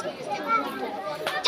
Tchau.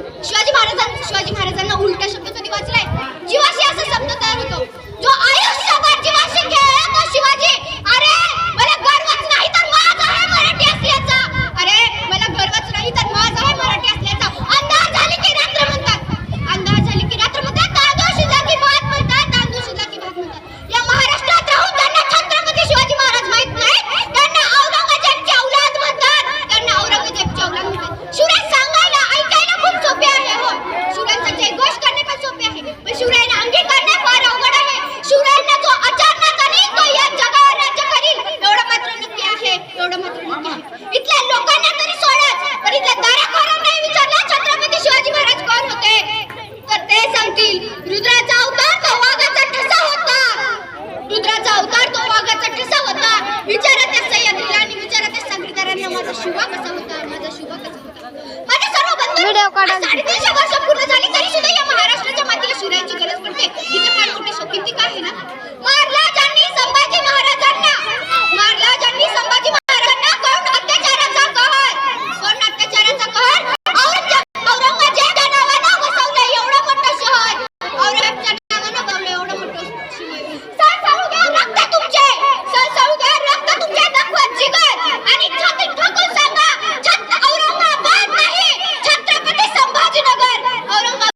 Shivaji महाराजांना शिवाजी महाराजांना उलटा शब्द कधी वाचला विचारा त्या सह्याद्रीला आणि विचारा त्या सागरीदारांना माझा शिवा कसा